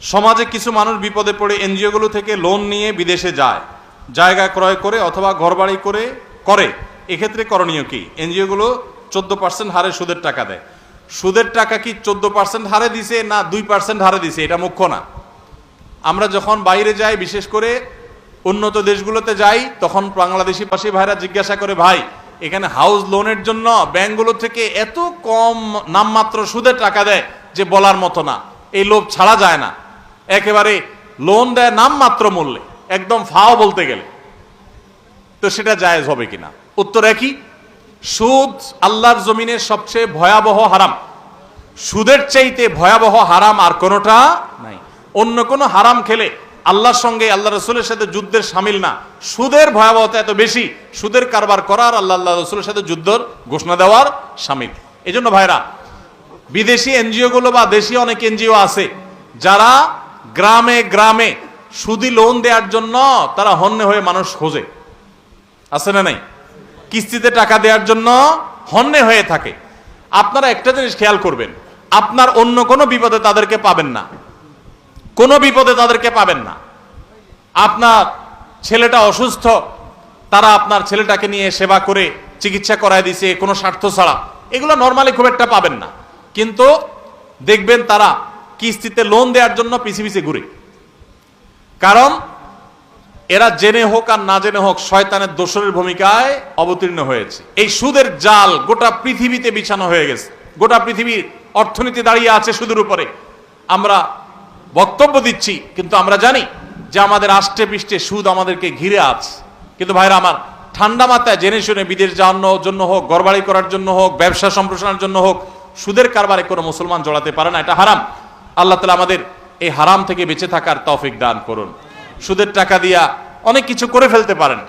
সমাজে কিছু মানুষ বিপদে পড়ে এনজিওগুলো থেকে লোন নিয়ে বিদেশে যায়, জায়গা ক্রয় করে অথবা ঘরবাড়ি করে করে। এক্ষেত্রে করণীয় কি? এনজিওগুলো চোদ্দ পার্সেন্ট হারে সুদের টাকা দেয়। সুদের টাকা কি চোদ্দ পার্সেন্ট হারে দিছে না দুই পার্সেন্ট হারে দিছে? এটা মুখ্য না। আমরা যখন বাইরে যাই, বিশেষ করে উন্নত দেশগুলোতে যাই, তখন বাংলাদেশি পাশে ভাইরা জিজ্ঞাসা করে, ভাই, এখানে হাউস লোনের জন্য ব্যাংকগুলো থেকে এত কম নামমাত্র সুদের টাকা দেয় যে বলার মতো না। এই লোভ ছাড়া যায় না। একেবারে লোন দেয় নামমাত্র মূল্যে, একদম ফাও বলতে গেলে। তো সেটা জায়েজ হবে কিনা? উত্তর একই, সুদ আল্লাহর জমিনের সবচেয়ে ভয়াবহ হারাম। সুদের চাইতে ভয়াবহ হারাম আর কোনোটা নাই। অন্য কোনো হারাম খেলে আল্লাহর সঙ্গে আল্লাহ রসুলের সাথে যুদ্ধের সামিল না। সুদের ভয়াবহতা এত বেশি, সুদের কারবার করার আল্লাহ আল্লাহ রসুলের সাথে যুদ্ধর ঘোষণা দেওয়ার সামিল। এই জন্য ভাইরা, বিদেশি এনজিও গুলো বা দেশি অনেক এনজিও আছে, যারা গ্রামে গ্রামে। সুদি লোন দেওয়ার জন্য তারা হন্যে হয়ে মানুষ খোঁজে। আছে না নাই? কিস্তিতে টাকা দেওয়ার জন্য হন্যে হয়ে থাকে। আপনারা একটা জিনিস খেয়াল করবেন, আপনার অন্য কোনো বিপদে তাদেরকে পাবেন না। কোনো বিপদে তাদেরকে পাবেন না। আপনার ছেলেটা অসুস্থ, তারা আপনার ছেলেটাকে নিয়ে সেবা করে, চিকিৎসা করায় দিছে, কোনো স্বার্থ ছাড়া। এগুলো নর্মালি খুব একটা পাবেন না। কিন্তু দেখবেন তারা কিস্তিতে লোন দেওয়ার জন্য পিছিয়ে পিছিয়ে ঘুরে। কারণ এরা জেনে হোক আর না জেনে হোক, শয়তানের দোসরের ভূমিকায় অবতীর্ণ হয়েছে। এই সুদের জাল গোটা পৃথিবীতে বিছানো হয়ে গেছে। গোটা পৃথিবীর অর্থনীতি দাঁড়িয়ে আছে সুদের উপরে। আমরা বক্তব্য দিচ্ছি, কিন্তু আমরা জানি যে আমাদের আষ্টে পৃষ্ঠে সুদ আমাদেরকে ঘিরে আছে। কিন্তু ভাইরা আমার, ঠান্ডা মাথায় জেনে শুনে বিদেশ যাওয়ানোর জন্য হোক গড়বাড়ি করার জন্য হোক, ব্যবসা সম্প্রসারণের জন্য হোক, সুদের কারবারে কোনো মুসলমান জড়াতে পারে না, এটা হারাম। আল্লাহ তালা আমাদের এই হারাম থেকে বেঁচে থাকার তৌফিক দান করুন। সুদের টাকা দিয়া অনেক কিছু করে ফেলতে পারেন,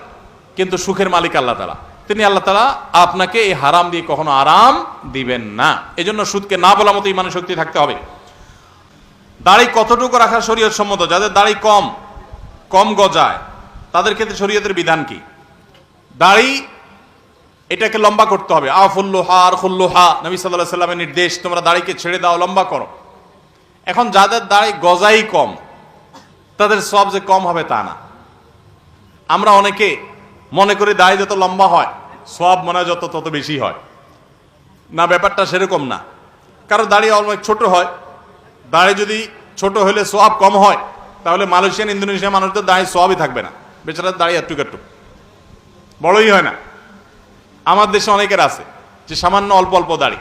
কিন্তু সুখের মালিক আল্লাহ তালা তিনি আল্লাহ তালা আপনাকে এই হারাম দিয়ে কখনো আরাম দিবেন না। এজন্য সুদকে না বলা মতো ইমানের শক্তি থাকতে হবে। দাড়ি কতটুকু রাখা শরীয়ত সম্মত? যাদের দাড়ি কম কম গজায়, তাদের ক্ষেত্রে শরীয়তের বিধান কি? দাড়ি এটাকে লম্বা করতে হবে। আফুল্লোহা আর খুল্লোহা নবী সাল্লাহ সাল্লামের নির্দেশ, তোমরা দাড়িকে ছেড়ে দাও, লম্বা করো। এখন যাদের দাড়ি গজাই কম, তাদের সব যে কম হবে তা না। আমরা অনেকে মনে করি দাড়ি যত লম্বা হয়, সব মনে হয় যত তত বেশি হয়। না, ব্যাপারটা সেরকম না। কারও দাড়ি অনেক ছোট হয়, দাড়ি যদি ছোট হলে সব কম হয়, তাহলে মালয়েশিয়ান ইন্দোনেশিয়া মানুষদের দাড়ি সবই থাকবে না। বেচারা দাড়ি একটু একটু। বড়ই হয় না। আমার দেশে অনেকের আছে, যে সামান্য অল্প অল্প দাড়ি।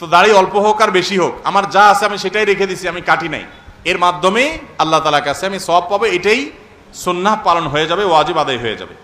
তো দাড়ি অল্প হোক আর বেশি হোক, আমার যা আছে আমি সেটাই রেখে দিছি, আমি কাটি নাই। এর মাধ্যমে আল্লাহ তালার কাছে আমি সব পাবো, এটাই সন্ন্যাহ পালন হয়ে যাবে, ওয়াজিব আদায় হয়ে যাবে।